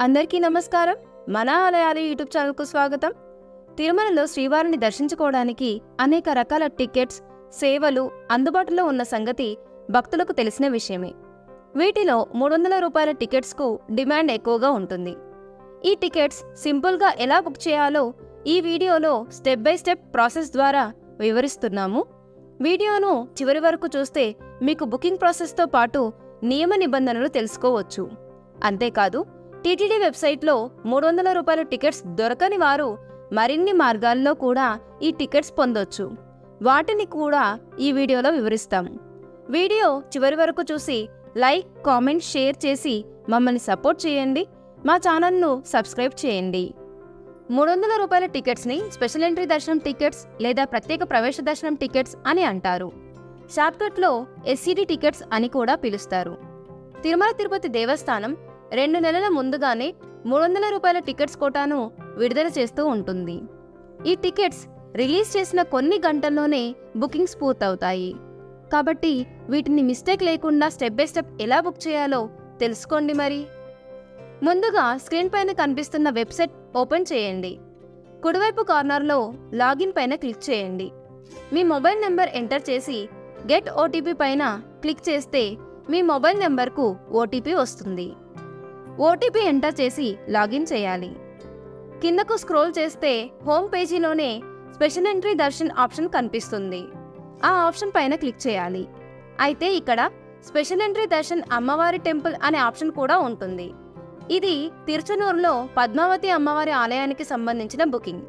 అందరికీ నమస్కారం. మన ఆలయాలు యూట్యూబ్ ఛానల్కు స్వాగతం. తిరుమలలో శ్రీవారిని దర్శించుకోవడానికి అనేక రకాల టికెట్స్ సేవలు అందుబాటులో ఉన్న సంగతి భక్తులకు తెలిసిన విషయమే. వీటిలో మూడు వందల రూపాయల టికెట్స్కు డిమాండ్ ఎక్కువగా ఉంటుంది. ఈ టికెట్స్ సింపుల్గా ఎలా బుక్ చేయాలో ఈ వీడియోలో స్టెప్ బై స్టెప్ ప్రాసెస్ ద్వారా వివరిస్తున్నాము. వీడియోను చివరి వరకు చూస్తే మీకు బుకింగ్ ప్రాసెస్తో పాటు నియమ నిబంధనలు తెలుసుకోవచ్చు. అంతేకాదు టీటీడీ వెబ్సైట్లో మూడు వందల రూపాయల టికెట్స్ దొరకని వారు మరిన్ని మార్గాల్లో కూడా ఈ టికెట్స్ పొందొచ్చు. వాటిని కూడా ఈ వీడియోలో వివరిస్తాం. వీడియో చివరి వరకు చూసి లైక్ కామెంట్ షేర్ చేసి మమ్మల్ని సపోర్ట్ చేయండి. మా ఛానల్ను సబ్స్క్రైబ్ చేయండి. మూడు వందల రూపాయల టికెట్స్ని స్పెషల్ ఎంట్రీ దర్శనం టికెట్స్ లేదా ప్రత్యేక ప్రవేశ దర్శనం టికెట్స్ అని అంటారు. షార్ట్కట్లో ఎస్సీడీ టికెట్స్ అని కూడా పిలుస్తారు. తిరుమల తిరుపతి దేవస్థానం రెండు నెలల ముందుగానే మూడు వందల రూపాయల టికెట్స్ కోటాను విడుదల చేస్తూ ఉంటుంది. ఈ టికెట్స్ రిలీజ్ చేసిన కొన్ని గంటల్లోనే బుకింగ్స్ పూర్తవుతాయి. కాబట్టి వీటిని మిస్టేక్ లేకుండా స్టెప్ బై స్టెప్ ఎలా బుక్ చేయాలో తెలుసుకోండి మరి. ముందుగా స్క్రీన్ పైన కనిపిస్తున్న వెబ్సైట్ ఓపెన్ చేయండి. కుడివైపు కార్నర్లో లాగిన్ పైన క్లిక్ చేయండి. మీ మొబైల్ నెంబర్ ఎంటర్ చేసి గెట్ ఓటీపీ పైన క్లిక్ చేస్తే మీ మొబైల్ నెంబర్కు ఓటీపీ వస్తుంది. ఓటీపీ ఎంటర్ చేసి లాగిన్ చేయాలి. కిందకు స్క్రోల్ చేస్తే హోమ్ పేజీలోనే స్పెషల్ ఎంట్రీ దర్శన్ ఆప్షన్ కనిపిస్తుంది. ఆ ఆప్షన్ పైన క్లిక్ చేయాలి. అయితే ఇక్కడ స్పెషల్ ఎంట్రీ దర్శన్ అమ్మవారి టెంపుల్ అనే ఆప్షన్ కూడా ఉంటుంది. ఇది తిరుచనూరులో పద్మావతి అమ్మవారి ఆలయానికి సంబంధించిన బుకింగ్.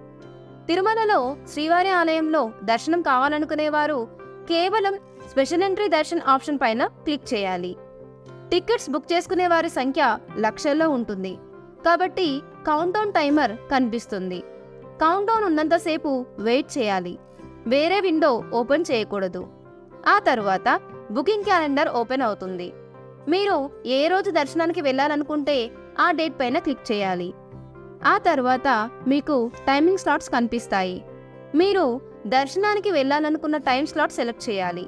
తిరుమలలో శ్రీవారి ఆలయంలో దర్శనం కావాలనుకునేవారు కేవలం స్పెషల్ ఎంట్రీ దర్శన్ ఆప్షన్ పైన క్లిక్ చేయాలి. టికెట్స్ బుక్ చేసుకునే వారి సంఖ్య లక్షల్లో ఉంటుంది. కాబట్టి కౌంటౌన్ టైమర్ కనిపిస్తుంది. కౌంటౌన్ ఉన్నంతసేపు వెయిట్ చేయాలి. వేరే విండో ఓపెన్ చేయకూడదు. ఆ తరువాత బుకింగ్ క్యాలెండర్ ఓపెన్ అవుతుంది. మీరు ఏ రోజు దర్శనానికి వెళ్ళాలనుకుంటే ఆ డేట్ పైన క్లిక్ చేయాలి. ఆ తర్వాత మీకు టైమింగ్ స్లాట్స్ కనిపిస్తాయి. మీరు దర్శనానికి వెళ్ళాలనుకున్న టైం స్లాట్ సెలెక్ట్ చేయాలి.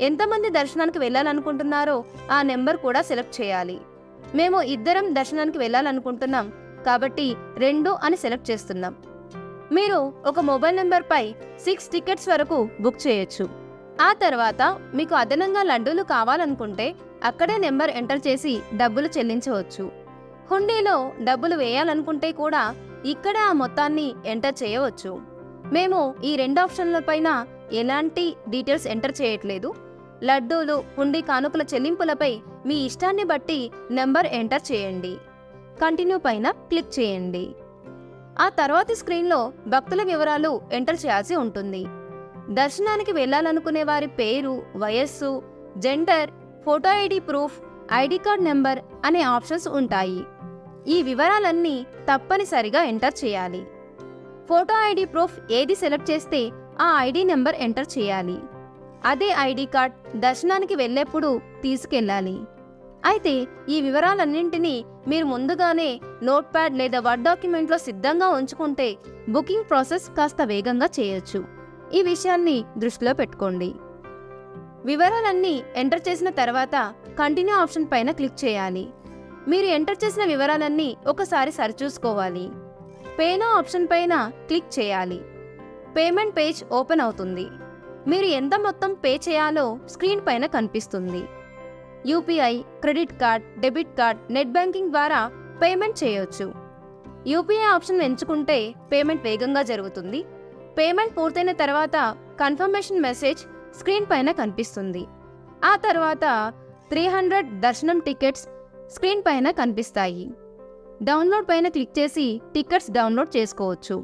ఎంతమంది దర్శనానికి వెళ్ళాలనుకుంటున్నారో ఆ నెంబర్ కూడా సెలెక్ట్ చేయాలి. మేము ఇద్దరం దర్శనానికి వెళ్ళాలనుకుంటున్నాం కాబట్టి రెండు అని సెలెక్ట్ చేస్తున్నాం. మీరు ఒక మొబైల్ నెంబర్పై సిక్స్ టికెట్స్ వరకు బుక్ చేయొచ్చు. ఆ తర్వాత మీకు అదనంగా లడ్డూలు కావాలనుకుంటే అక్కడే నెంబర్ ఎంటర్ చేసి డబ్బులు చెల్లించవచ్చు. హుండీలో డబ్బులు వేయాలనుకుంటే కూడా ఇక్కడే ఆ మొత్తాన్ని ఎంటర్ చేయవచ్చు. మేము ఈ రెండు ఆప్షన్ల పైన ఎలాంటి డీటెయిల్స్ ఎంటర్ చేయట్లేదు. లడ్డూలు హుండీ కానుకల చెల్లింపులపై మీ ఇష్టాన్ని బట్టి నెంబర్ ఎంటర్ చేయండి. కంటిన్యూ పైన క్లిక్ చేయండి. ఆ తర్వాతి స్క్రీన్లో భక్తుల వివరాలు ఎంటర్ చేయాల్సి ఉంటుంది. దర్శనానికి వెళ్ళాలనుకునే వారి పేరు వయస్సు gender photo ID proof ID card number అనే ఆప్షన్స్ ఉంటాయి. ఈ వివరాలన్నీ తప్పనిసరిగా ఎంటర్ చేయాలి. ఫోటో ఐడి ప్రూఫ్ ఏది సెలెక్ట్ చేస్తే ఆ ఐడి నెంబర్ ఎంటర్ చేయాలి. అదే ఐడి కార్డ్ దర్శనానికి వెళ్ళేప్పుడు తీసుకెళ్ళాలి. అయితే ఈ వివరాలన్నింటినీ మీరు ముందుగానే నోట్ ప్యాడ్ లేదా వర్డ్ డాక్యుమెంట్లో సిద్ధంగా ఉంచుకుంటే బుకింగ్ ప్రాసెస్ కాస్త వేగంగా చేయొచ్చు. ఈ విషయాన్ని దృష్టిలో పెట్టుకోండి. వివరాలన్నీ ఎంటర్ చేసిన తర్వాత కంటిన్యూ ఆప్షన్ పైన క్లిక్ చేయాలి. మీరు ఎంటర్ చేసిన వివరాలన్నీ ఒకసారి సరిచూసుకోవాలి. పేనో ఆప్షన్ పైన క్లిక్ చేయాలి. పేమెంట్ పేజ్ ఓపెన్ అవుతుంది. మీరు ఎంత మొత్తం పే చేయాలో స్క్రీన్ పైన కనిపిస్తుంది. UPI credit card debit card net banking ద్వారా పేమెంట్ చేయవచ్చు యూపీఐ ఆప్షన్ ఎంచుకుంటే పేమెంట్ వేగంగా జరుగుతుంది. పేమెంట్ పూర్తయిన తర్వాత కన్ఫర్మేషన్ మెసేజ్ స్క్రీన్ పైన కనిపిస్తుంది. ఆ తర్వాత త్రీ హండ్రెడ్ దర్శనం టికెట్స్ స్క్రీన్ పైన కనిపిస్తాయి. డౌన్లోడ్ పైన క్లిక్ చేసి టికెట్స్ డౌన్లోడ్ చేసుకోవచ్చు.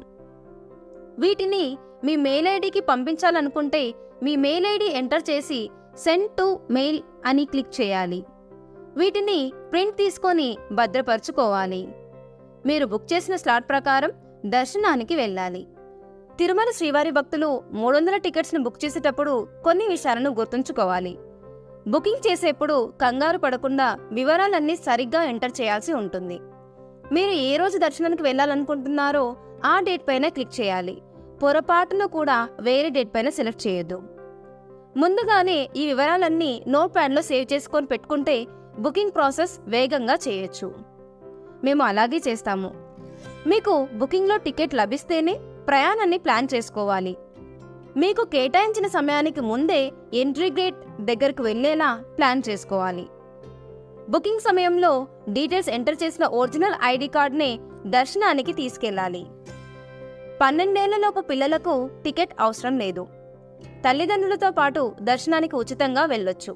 వీటిని మీ మెయిల్ ఐడికి పంపించాలనుకుంటే మీ మెయిల్ ఐడి ఎంటర్ చేసి సెండ్ టు మెయిల్ అని క్లిక్ చేయాలి. వీటిని ప్రింట్ తీసుకొని భద్రపరుచుకోవాలి. మీరు బుక్ చేసిన స్లాట్ ప్రకారం దర్శనానికి వెళ్ళాలి. తిరుమల శ్రీవారి భక్తులు మూడు వందల టికెట్స్ను బుక్ చేసేటప్పుడు కొన్ని విషయాలను గుర్తుంచుకోవాలి. బుకింగ్ చేసేప్పుడు కంగారు పడకుండా వివరాలన్నీ సరిగ్గా ఎంటర్ చేయాల్సి ఉంటుంది. మీరు ఏ రోజు దర్శనానికి వెళ్ళాలనుకుంటున్నారో ఆ డేట్ పైన క్లిక్ చేయాలి. పొరపాటును కూడా వేరే డేట్ పైన సెలెక్ట్ చేయొద్దు. ముందుగానే ఈ వివరాలన్నీ నోట్ ప్యాడ్లో సేవ్ చేసుకొని పెట్టుకుంటే బుకింగ్ ప్రాసెస్ వేగంగా చేయొచ్చు. మేము అలాగే చేస్తాము. మీకు బుకింగ్లో టికెట్ లభిస్తేనే ప్రయాణాన్ని ప్లాన్ చేసుకోవాలి. మీకు కేటాయించిన సమయానికి ముందే ఎంట్రీ గేట్ దగ్గరకు వెళ్ళేలా ప్లాన్ చేసుకోవాలి. బుకింగ్ సమయంలో డీటెయిల్స్ ఎంటర్ చేసిన ఒరిజినల్ ఐడి కార్డ్నే దర్శనానికి తీసుకెళ్ళాలి. పన్నెండేళ్ళలోపు పిల్లలకు టికెట్ అవసరం లేదు. తల్లిదండ్రులతో పాటు దర్శనానికి ఉచితంగా వెళ్ళొచ్చు.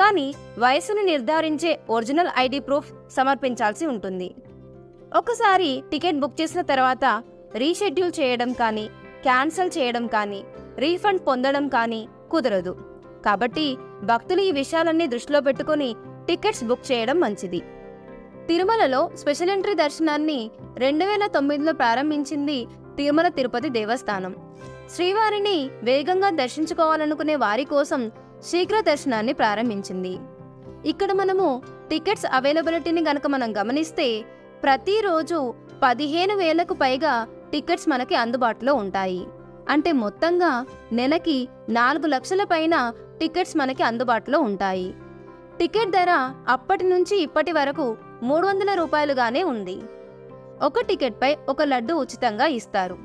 కానీ వయసును నిర్ధారించే ఒరిజినల్ ఐడి ప్రూఫ్ సమర్పించాల్సి ఉంటుంది. ఒకసారి టికెట్ బుక్ చేసిన తర్వాత రీషెడ్యూల్ చేయడం కానీ క్యాన్సిల్ చేయడం కానీ రీఫండ్ పొందడం కానీ కుదరదు. కాబట్టి భక్తులు ఈ విషయాలన్నీ దృష్టిలో పెట్టుకుని టికెట్స్ బుక్ చేయడం మంచిది. తిరుమలలో స్పెషల్ ఎంట్రీ దర్శనాన్ని రెండు వేల తొమ్మిదిలో ప్రారంభించింది తిరుమల తిరుపతి దేవస్థానం. శ్రీవారిని వేగంగా దర్శించుకోవాలనుకునే వారి కోసం శీఘ్ర దర్శనాన్ని ప్రారంభించింది. ఇక్కడ మనము టికెట్స్ అవైలబిలిటీని గనక మనం గమనిస్తే ప్రతిరోజు పదిహేను వేలకు పైగా టికెట్స్ మనకి అందుబాటులో ఉంటాయి. అంటే మొత్తంగా నెలకి నాలుగు లక్షల పైన టికెట్స్ మనకి అందుబాటులో ఉంటాయి. టికెట్ ధర అప్పటి నుంచి ఇప్పటి వరకు మూడు వందల రూపాయలుగానే ఉంది. ఒక టికెట్పై ఒక లడ్డు ఉచితంగా ఇస్తారు.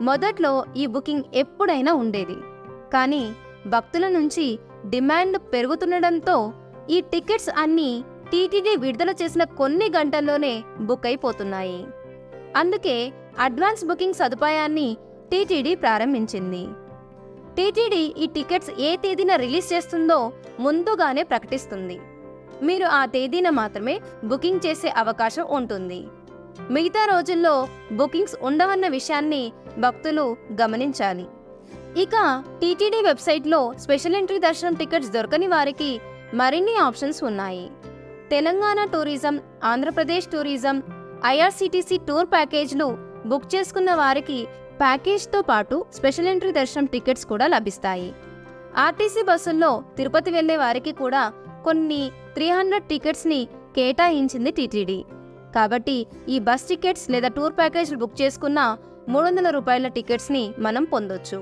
మొదట్లో ఈ బుకింగ్ ఎప్పుడైనా ఉండేది. కానీ భక్తుల నుంచి డిమాండ్ పెరుగుతుండడంతో ఈ టికెట్స్ అన్నీ టీటీడీ విడుదల చేసిన కొన్ని గంటల్లోనే బుక్ అయిపోతున్నాయి. అందుకే అడ్వాన్స్ బుకింగ్ సదుపాయాన్ని టీటీడీ ప్రారంభించింది. టీటీడీ ఈ టికెట్స్ ఏ తేదీన రిలీజ్ చేస్తుందో ముందుగానే ప్రకటిస్తుంది. మీరు ఆ తేదీన మాత్రమే బుకింగ్ చేసే అవకాశం ఉంటుంది. మిగతా రోజుల్లో బుకింగ్స్ ఉండవన్న విషయాన్ని భక్తులు గమనించాలి. ఇక టీటీడీ వెబ్సైట్లో స్పెషల్ ఎంట్రీ దర్శనం టికెట్స్ దొరకని వారికి మరిన్ని ఆప్షన్స్ ఉన్నాయి. Telangana tourism Andhra Pradesh tourism IRCTC tour ప్యాకేజ్లు book చేసుకున్న వారికి ప్యాకేజ్తో పాటు స్పెషల్ ఎంట్రీ దర్శనం టికెట్స్ కూడా లభిస్తాయి. ఆర్టీసీ బస్సుల్లో తిరుపతి వెళ్ళే వారికి కూడా కొన్ని త్రీ హండ్రెడ్ టికెట్స్ని కేటాయించింది టీటీడీ. కాబట్టి ఈ బస్ టికెట్స్ లేదా టూర్ ప్యాకేజ్లు బుక్ చేసుకున్న మూడు వందల రూపాయల టికెట్స్ని మనం పొందొచ్చు.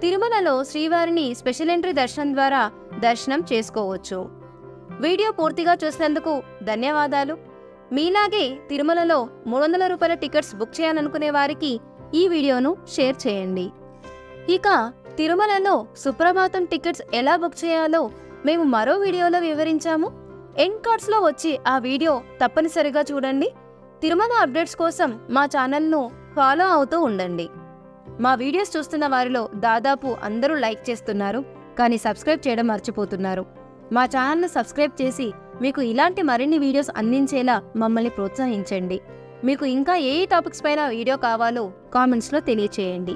తిరుమలలో శ్రీవారిని స్పెషల్ ఎంట్రీ దర్శనం ద్వారా దర్శనం చేసుకోవచ్చు. వీడియో పూర్తిగా చూసినందుకు ధన్యవాదాలు. మీలాగే తిరుమలలో మూడు వందల రూపాయల టికెట్స్ బుక్ చేయాలనుకునే వారికి ఈ వీడియోను షేర్ చేయండి. ఇక తిరుమలలో సుప్రభాతం టికెట్స్ ఎలా బుక్ చేయాలో మేము మరో వీడియోలో వివరించాము. ఎండ్ కార్డ్స్లో వచ్చి ఆ వీడియో తప్పనిసరిగా చూడండి. తిరుమల అప్డేట్స్ కోసం మా ఛానల్ను ఫాలో అవుతూ ఉండండి. మా వీడియోస్ చూస్తున్న వారిలో దాదాపు అందరూ లైక్ చేస్తున్నారు కానీ సబ్స్క్రైబ్ చేయడం మర్చిపోతున్నారు. మా ఛానల్ను సబ్స్క్రైబ్ చేసి మీకు ఇలాంటి మరిన్ని వీడియోస్ అందించేలా మమ్మల్ని ప్రోత్సహించండి. మీకు ఇంకా ఏ టాపిక్స్ పైన వీడియో కావాలో కామెంట్స్లో తెలియచేయండి.